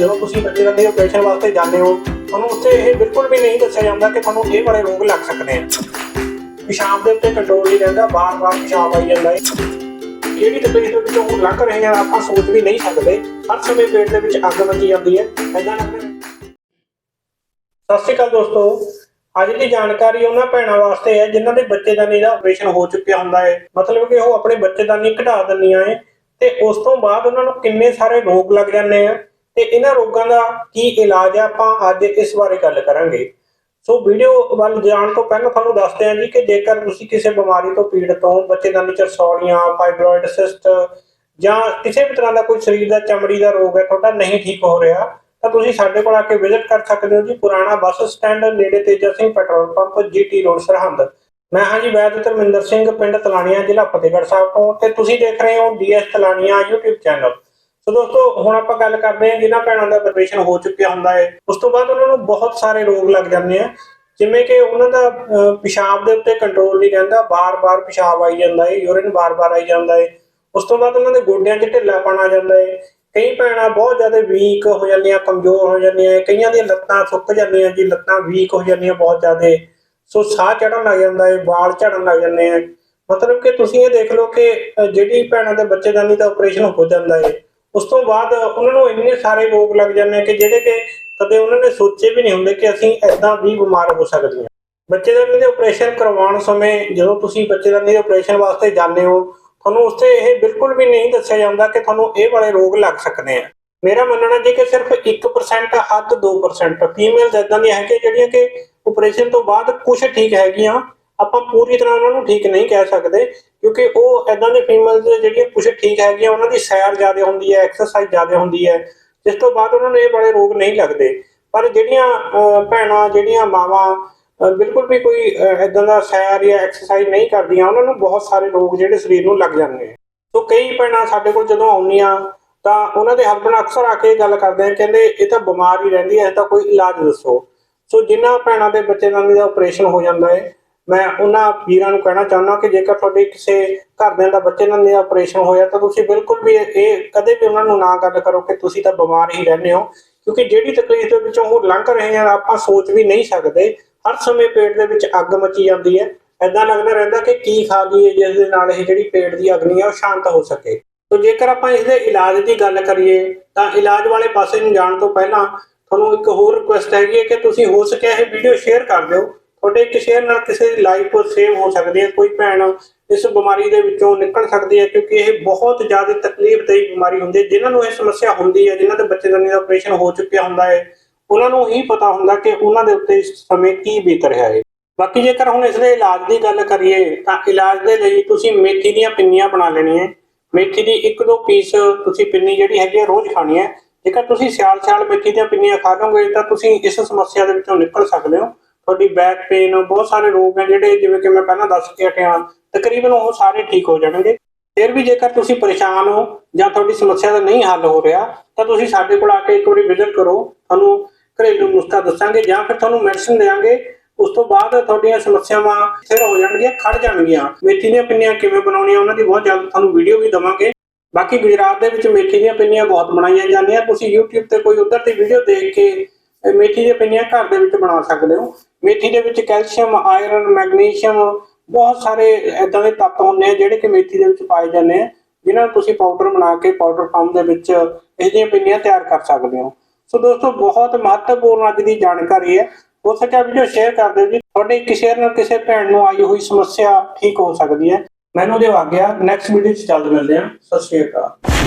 ਜਦੋਂ ਤੁਸੀਂ ਬੱਚੇ ਦਾ ਆਪਰੇਸ਼ਨ ਵਾਸਤੇ ਜਾਂਦੇ ਹੋ, ਤੁਹਾਨੂੰ ਉੱਥੇ ਇਹ ਬਿਲਕੁਲ ਵੀ ਨਹੀਂ ਦੱਸਿਆ ਜਾਂਦਾ ਕਿ ਤੁਹਾਨੂੰ ਇਹ ਵਾਲੇ ਰੋਗ ਲੱਗ ਸਕਦੇ ਆ। ਪਿਸ਼ਾਬ ਦੇ ਉੱਤੇ ਕੰਟਰੋਲ ਨਹੀਂ ਰਹਿੰਦਾ ਬਾਰ-ਬਾਰ ਪਿਸ਼ਾਬ ਆਈ ਜਾਂਦਾ ਹੈ ਕਿਹੜੀ ਤਕਲੀਫ ਦੇ ਵਿੱਚੋਂ ਉਹ ਲੰਘ ਰਹੇ ਆ, ਆਪਾਂ ਸੋਚ ਵੀ ਨਹੀਂ ਸਕਦੇ। ਹਰ ਸਮੇਂ ਪੇਟ ਦੇ ਵਿੱਚ ਅੱਗ ਮੱਚੀ ਜਾਂਦੀ ਹੈ ਐਦਾਂ ਲੱਗਦਾ ਸਤਿ ਸ਼੍ਰੀ ਅਕਾਲ ਦੋਸਤੋ। ਅੱਜ ਦੀ ਜਾਣਕਾਰੀ ਉਹਨਾਂ ਭੈਣਾਂ ਵਾਸਤੇ ਹੈ, ਜਿਨ੍ਹਾਂ ਦੇ ਬੱਚੇਦਾਨੀ ਦਾ ਆਪਰੇਸ਼ਨ ਹੋ ਚੁੱਕਿਆ ਹੁੰਦਾ ਹੈ ਮਤਲਬ ਕਿ ਉਹ ਆਪਣੇ ਬੱਚੇਦਾਨੀ ਘਟਾ ਦਿੰਦੀਆਂ ਹੈ ਤੇ ਉਸ ਤੋਂ ਬਾਅਦ ਉਹਨਾਂ ਨੂੰ ਕਿੰਨੇ ਸਾਰੇ ਰੋਗ ਲੱਗ ਜਾਂਦੇ ਆ। ਤੇ ਇਹਨਾਂ ਰੋਗਾਂ ਦਾ ਕੀ ਇਲਾਜ ਹੈ ਆਪਾਂ ਅੱਜ ਇਸ ਬਾਰੇ ਗੱਲ ਕਰਾਂਗੇ। ਸੋ ਵੀਡੀਓ ਵੱਲ ਜਾਣ ਤੋਂ ਪਹਿਲਾਂ ਤੁਹਾਨੂੰ ਦੱਸਦੇ ਹਾਂ ਜੀ ਕਿ ਜੇਕਰ ਤੁਸੀਂ ਕਿਸੇ ਬਿਮਾਰੀ ਤੋਂ ਪੀੜਤ ਹੋ ਬੱਚੇਦਾਨੀ ਚ ਫਾਈਬਰੋਇਡ ਸਿਸਟ ਜਾਂ ਕਿਸੇ ਵੀ ਤਰ੍ਹਾਂ ਦਾ ਕੋਈ ਸਰੀਰ ਦਾ ਚਮੜੀ ਦਾ ਰੋਗ ਹੈ, ਤੁਹਾਡਾ ਨਹੀਂ ਠੀਕ ਹੋ ਰਿਹਾ, ਤਾਂ ਤੁਸੀਂ ਸਾਡੇ ਕੋਲ ਆ ਕੇ ਵਿਜ਼ਿਟ ਕਰ ਸਕਦੇ ਹੋ ਜੀ ਪੁਰਾਣਾ ਬੱਸ ਸਟੈਂਡ ਨੇੜੇ Teja Singh petrol pump, GT road, Sirhind. ਮੈਂ ਹਾਂ ਜੀ ਵੈਦ ਧਰਮਿੰਦਰ ਸਿੰਘ, ਪਿੰਡ ਤਲਾਣੀਆਂ, ਜ਼ਿਲ੍ਹਾ ਫਤਿਹਗੜ੍ਹ ਸਾਹਿਬ ਤੋਂ, ਤੇ ਤੁਸੀਂ ਦੇਖ ਰਹੇ ਹੋ DS Talaniyan YouTube channel so ਦੋਸਤੋ, ਹੁਣ ਆਪਾਂ ਗੱਲ ਕਰਦੇ ਹਾਂ ਜਿਨ੍ਹਾਂ ਭੈਣਾਂ ਦਾ ਆਪਰੇਸ਼ਨ ਹੋ ਚੁੱਕਿਆ ਹੁੰਦਾ ਹੈ ਉਸ ਤੋਂ ਬਾਅਦ ਉਹਨਾਂ ਨੂੰ ਬਹੁਤ ਸਾਰੇ ਰੋਗ ਲੱਗ ਜਾਂਦੇ ਆ। ਜਿਵੇਂ ਕਿ ਉਹਨਾਂ ਦਾ ਪਿਸ਼ਾਬ ਦੇ ਉੱਤੇ ਕੰਟਰੋਲ ਨਹੀਂ ਰਹਿੰਦਾ, ਬਾਰ-ਬਾਰ ਪਿਸ਼ਾਬ ਆਈ ਜਾਂਦਾ ਹੈ ਯੂਰਿਨ ਬਾਰ-ਬਾਰ ਆਈ ਜਾਂਦਾ ਹੈ ਉਸ ਤੋਂ ਬਾਅਦ ਉਹਨਾਂ ਦੇ ਗੋਡਿਆਂ 'ਚ ਢਿੱਲਾਪਣ ਆ ਜਾਂਦਾ ਹੈ ਕਈ ਭੈਣਾਂ ਬਹੁਤ ਜ਼ਿਆਦਾ ਵੀਕ ਹੋ ਜਾਂਦੀਆਂ, ਕਮਜ਼ੋਰ ਹੋ ਜਾਂਦੀਆਂ ਕਈਆਂ ਦੀਆਂ ਲੱਤਾਂ ਸੁੱਕ ਜਾਂਦੀਆਂ ਜੀ, ਲੱਤਾਂ ਵੀਕ ਹੋ ਜਾਂਦੀਆਂ ਬਹੁਤ ਜ਼ਿਆਦਾ ਸੋ ਸਾਹ ਚੜਨ ਲੱਗ ਜਾਂਦਾ ਹੈ ਵਾਲ ਝੜਨ ਲੱਗ ਜਾਂਦੇ ਆ। ਮਤਲਬ ਕਿ ਤੁਸੀਂ ਇਹ ਦੇਖ ਲਓ ਕਿ ਜਿਹੜੀ ਭੈਣਾਂ ਦੇ ਬੱਚੇਦਾਨੀ ਦਾ ਆਪਰੇਸ਼ਨ ਹੋ ਜਾਂਦਾ ਹੈ ਉਸ ਤੋਂ ਬਾਅਦ ਉਹਨਾਂ ਨੂੰ ਇੰਨੇ ਸਾਰੇ ਰੋਗ ਲੱਗ ਜਾਂਦੇ ਕਿ ਜਿਹੜੇ ਕਿ ਕਦੇ ਉਹਨਾਂ ਨੇ ਸੋਚੇ ਵੀ ਨਹੀਂ ਹੁੰਦੇ ਕਿ ਅਸੀਂ ਐਦਾਂ ਵੀ ਬਿਮਾਰ ਹੋ ਸਕਦੇ ਹਾਂ ਬੱਚੇਦਾਨੀ ਦੇ ਆਪਰੇਸ਼ਨ ਕਰਵਾਉਣ ਸਮੇਂ ਜਦੋਂ ਤੁਸੀਂ ਬੱਚੇਦਾਨੀ ਦੇ ਆਪਰੇਸ਼ਨ ਵਾਸਤੇ ਜਾਂਦੇ ਹੋ, ਤੁਹਾਨੂੰ ਉਸ 'ਤੇ ਇਹ ਬਿਲਕੁਲ ਵੀ ਨਹੀਂ ਦੱਸਿਆ ਜਾਂਦਾ ਕਿ ਤੁਹਾਨੂੰ ਇਹ ਵਾਲੇ ਰੋਗ ਲੱਗ ਸਕਦੇ ਆ। ਮੇਰਾ ਮੰਨਣਾ ਜੀ ਕਿ ਸਿਰਫ 1% ਹੱਦ 2% ਫੀਮੇਲਸ ਇਦਾਂ ਦੀਆਂ ਹੈਗੀਆਂ ਜਿਹੜੀਆਂ ਕਿ ਆਪਰੇਸ਼ਨ ਤੋਂ ਬਾਅਦ ਕੁਝ ਠੀਕ ਹੈਗੀਆਂ, ਆਪਾਂ ਪੂਰੀ ਤਰ੍ਹਾਂ ਉਹਨਾਂ ਨੂੰ ਠੀਕ ਨਹੀਂ ਕਹਿ ਸਕਦੇ। ਕਿਉਂਕਿ ਉਹ ਇਦਾਂ ਦੇ ਫੀਮੇਲਸ ਜਿਹੜੀਆਂ ਕੁਝ ਠੀਕ ਹੈਗੀਆਂ, ਉਹਨਾਂ ਦੀ ਸੈਰ ਜ਼ਿਆਦਾ ਹੁੰਦੀ ਹੈ ਐਕਸਰਸਾਈਜ਼ ਜ਼ਿਆਦਾ ਹੁੰਦੀ ਹੈ, ਜਿਸ ਤੋਂ ਬਾਅਦ ਉਹਨਾਂ ਨੂੰ ਇਹ ਵਾਲੇ ਰੋਗ ਨਹੀਂ ਲੱਗਦੇ। ਪਰ ਜਿਹੜੀਆਂ ਭੈਣਾਂ, ਜਿਹੜੀਆਂ ਮਾਵਾਂ ਬਿਲਕੁਲ ਵੀ ਕੋਈ ਇਦਾਂ ਦਾ ਸੈਰ ਜਾਂ ਐਕਸਰਸਾਈਜ਼ ਨਹੀਂ ਕਰਦੀਆਂ, ਉਹਨਾਂ ਨੂੰ ਬਹੁਤ ਸਾਰੇ ਰੋਗ ਜਿਹੜੇ ਸਰੀਰ ਨੂੰ ਲੱਗ ਜਾਂਦੇ ਸੋ ਕਈ ਭੈਣਾਂ ਸਾਡੇ ਕੋਲ ਜਦੋਂ ਆਉਂਦੀਆਂ, ਤਾਂ ਉਹਨਾਂ ਦੇ ਹਸਬੰਡ ਅਕਸਰ ਆ ਕੇ ਗੱਲ ਕਰਦੇ ਆ ਕਹਿੰਦੇ, ਇਹ ਤਾਂ ਬਿਮਾਰ ਹੀ ਰਹਿੰਦੀ ਹੈ, ਇਹ ਤਾਂ ਕੋਈ ਇਲਾਜ ਦੱਸੋ। ਸੋ ਜਿਨ੍ਹਾਂ ਭੈਣਾਂ ਦੇ ਬੱਚੇਦਾਨੀ ਦਾ ਆਪਰੇਸ਼ਨ ਹੋ ਜਾਂਦਾ ਹੈ ਮੈਂ ਉਹਨਾਂ ਵੀਰਾਂ ਨੂੰ ਕਹਿਣਾ ਚਾਹੁੰਦਾ ਕਿ ਜੇਕਰ ਤੁਹਾਡੇ ਕਿਸੇ ਘਰਦਿਆਂ ਦਾ ਬੱਚੇਦਾਨੀ ਦਾ ਆਪਰੇਸ਼ਨ ਹੋਇਆ ਤਾਂ ਤੁਸੀਂ ਬਿਲਕੁਲ ਵੀ ਇਹ ਕਦੇ ਵੀ ਉਹਨਾਂ ਨੂੰ ਨਾ ਗੱਲ ਕਰੋ ਕਿ ਤੁਸੀਂ ਤਾਂ ਬਿਮਾਰ ਹੀ ਰਹਿੰਦੇ ਹੋ, ਕਿਉਂਕਿ ਜਿਹੜੀ ਤਕਲੀਫ ਦੇ ਵਿੱਚੋਂ ਉਹ ਲੰਘ ਰਹੇ ਆ, ਆਪਾਂ ਸੋਚ ਵੀ ਨਹੀਂ ਸਕਦੇ। ਹਰ ਸਮੇਂ ਪੇਟ ਦੇ ਵਿੱਚ ਅੱਗ ਮਚੀ ਜਾਂਦੀ ਹੈ। ਐਦਾਂ ਲੱਗਦਾ ਰਹਿੰਦਾ ਕਿ ਕੀ ਖਾ ਲਈਏ, ਜਿਸ ਦੇ ਨਾਲ ਇਹ ਜਿਹੜੀ ਪੇਟ ਦੀ ਅਗਨੀ ਹੈ ਉਹ ਸ਼ਾਂਤ ਹੋ ਸਕੇ। ਤੋ ਜੇਕਰ ਆਪਾਂ ਇਸ ਦੇ ਇਲਾਜ ਦੀ ਗੱਲ ਕਰੀਏ, ਤਾਂ ਇਲਾਜ ਵਾਲੇ ਪਾਸੇ ਨੂੰ ਜਾਣ ਤੋਂ ਪਹਿਲਾਂ ਤੁਹਾਨੂੰ ਇੱਕ ਹੋਰ ਰਿਕੁਐਸਟ ਹੈਗੀ ਹੈ ਕਿ ਤੁਸੀਂ ਹੋ ਸਕਿਆ ਇਹ ਵੀਡੀਓ ਸ਼ੇਅਰ ਕਰ ਦਿਓ। ਤੁਹਾਡੇ ਇੱਕ ਸ਼ੇਅਰ ਨਾਲ ਕਿਸੇ ਦੀ ਲਾਈਫ ਸੇਵ ਹੋ ਸਕਦੀ ਹੈ, ਕੋਈ ਭੈਣ ਇਸ ਬਿਮਾਰੀ ਦੇ ਵਿੱਚੋਂ ਨਿਕਲ ਸਕਦੀ ਹੈ, ਕਿਉਂਕਿ ਇਹ ਬਹੁਤ ਜ਼ਿਆਦਾ ਤਕਲੀਫ ਤਕਲੀਫਦੇਹ ਬਿਮਾਰੀ ਹੁੰਦੀ ਹੈ। ਜਿਨ੍ਹਾਂ ਨੂੰ ਇਹ ਸਮੱਸਿਆ ਹੁੰਦੀ ਹੈ, ਜਿਨ੍ਹਾਂ ਦੇ ਬੱਚੇਦਾਨੀ ਦਾ ਆਪਰੇਸ਼ਨ ਹੋ ਚੁੱਕਿਆ ਹੁੰਦਾ ਹੈ, ਉਹਨਾਂ ਨੂੰ ਹੀ ਪਤਾ ਹੁੰਦਾ ਕਿ ਉਹਨਾਂ ਦੇ ਉੱਤੇ ਇਸ ਸਮੇਂ ਕੀ ਬੀਤ ਰਿਹਾ ਹੈ। ਬਾਕੀ ਜੇਕਰ ਹੁਣ ਇਸ ਦੇ ਇਲਾਜ ਦੀ ਗੱਲ ਕਰੀਏ, ਤਾਂ ਇਲਾਜ ਦੇ ਲਈ ਤੁਸੀਂ ਮੇਥੀ ਦੀਆਂ ਪਿੰਨੀਆਂ ਬਣਾ ਲੈਣੀਆਂ ਮੇਥੀ ਦੀ ਇੱਕ ਦੋ ਪੀਸ ਤੁਸੀਂ ਪਿੰਨੀ ਜਿਹੜੀ ਹੈਗੀ ਹੈ, ਰੋਜ਼ ਖਾਣੀ ਹੈ। ਜੇਕਰ ਤੁਸੀਂ ਸਿਆਲ-ਸਿਆਲ ਮੇਥੀ ਦੀਆਂ ਪਿੰਨੀਆਂ ਖਾ ਲਓਗੇ, ਤਾਂ ਤੁਸੀਂ ਇਸ ਸਮੱਸਿਆ ਦੇ ਵਿੱਚੋਂ ਨਿਕਲ ਸਕਦੇ ਹੋ। ਤੁਹਾਡੀ ਬੈਕ ਪੇਨ ਬਹੁਤ ਸਾਰੇ ਰੋਗ ਹੈ ਜਿਹੜੇ ਜਿਵੇਂ ਕਿ ਮੈਂ ਪਹਿਲਾਂ ਦੱਸ ਕੇ ਹਟਿਆ। ਤਕਰੀਬਨ ਉਹ ਸਾਰੇ ਠੀਕ ਹੋ ਜਾਣਗੇ। ਫਿਰ ਵੀ ਜੇਕਰ ਤੁਸੀਂ ਪਰੇਸ਼ਾਨ ਹੋ ਜਾਂ ਤੁਹਾਡੀ ਸਮੱਸਿਆ ਦਾ ਨਹੀਂ ਹੱਲ ਹੋ ਰਿਹਾ, ਤਾਂ ਤੁਸੀਂ ਸਾਡੇ ਕੋਲ ਆ ਕੇ ਇੱਕ ਵਾਰੀ ਵਿਜ਼ਿਟ ਕਰੋ। ਤੁਹਾਨੂੰ ਘਰੇਲੂ ਨੁਸਖਾ ਦੱਸਾਂਗੇ ਜਾਂ ਫਿਰ ਤੁਹਾਨੂੰ ਮੈਡੀਸਿਨ ਦੇਵਾਂਗੇ ਉਸ ਤੋਂ ਬਾਅਦ ਤੁਹਾਡੀਆਂ ਸਮੱਸਿਆਵਾਂ ਫਿਰ ਹੋ ਜਾਣਗੀਆਂ, ਖੜ ਜਾਣਗੀਆਂ। ਮੇਥੀ ਦੀਆਂ ਪਿੰਨੀਆਂ ਕਿਵੇਂ ਬਣਾਉਣੀਆਂ, ਉਹਨਾਂ ਦੀ ਬਹੁਤ ਜਲਦ ਤੁਹਾਨੂੰ ਵੀਡੀਓ ਵੀ ਦਵਾਂਗੇ। ਬਾਕੀ ਗੁਜਰਾਤ ਦੇ ਵਿੱਚ ਮੇਥੀ ਦੀਆਂ ਪਿੰਨੀਆਂ ਬਹੁਤ ਬਣਾਈਆਂ ਜਾਂਦੀਆਂ। ਤੁਸੀਂ YouTube ਤੇ ਕੋਈ ਉਧਰ ਦੀ ਵੀਡੀਓ ਦੇਖ ਕੇ ਇਹ ਮੇਥੀ ਦੀਆਂ ਪਿੰਨੀਆਂ ਘਰ ਦੇ ਵਿੱਚ ਬਣਾ ਸਕਦੇ ਹੋ। ਮੇਥੀ ਦੇ ਵਿੱਚ ਕੈਲਸ਼ੀਅਮ, ਆਇਰਨ, ਮੈਗਨੀਸ਼ੀਅਮ ਬਹੁਤ ਸਾਰੇ ਇਦਾਂ ਦੇ ਤੱਤ ਹੁੰਦੇ ਆ ਜਿਹੜੇ ਕਿ ਮੇਥੀ ਦੇ ਵਿੱਚ ਪਾਏ ਜਾਂਦੇ ਆ, ਜਿਨ੍ਹਾਂ ਨੂੰ ਤੁਸੀਂ ਪਾਊਡਰ ਬਣਾ ਕੇ ਪਾਊਡਰ ਫਾਰਮ ਦੇ ਵਿੱਚ ਇਹ ਜਿਹੀਆਂ ਪਿੰਨੀਆਂ ਤਿਆਰ ਕਰ ਸਕਦੇ ਹੋ। ਸੋ ਦੋਸਤੋ, ਬਹੁਤ ਮਹੱਤਵਪੂਰਨ ਅੱਜ ਦੀ ਜਾਣਕਾਰੀ ਹੈ। ਹੋ ਸਕਿਆ ਵੀਡੀਓ ਸ਼ੇਅਰ ਕਰ ਦਿਓ ਜੀ। ਤੁਹਾਡੇ ਇੱਕ ਸ਼ੇਅਰ ਨਾਲ ਕਿਸੇ ਭੈਣ ਨੂੰ ਆਈ ਹੋਈ ਸਮੱਸਿਆ ਠੀਕ ਹੋ ਸਕਦੀ ਹੈ। ਮੈਨੂੰ ਦਿਓ ਆ। ਗਿਆ ਨੈਕਸਟ ਵੀਡੀਓ 'ਚ ਜਲਦ ਮਿਲਦੇ ਹਾਂ। ਸਤਿ ਸ਼੍ਰੀ ਅਕਾਲ।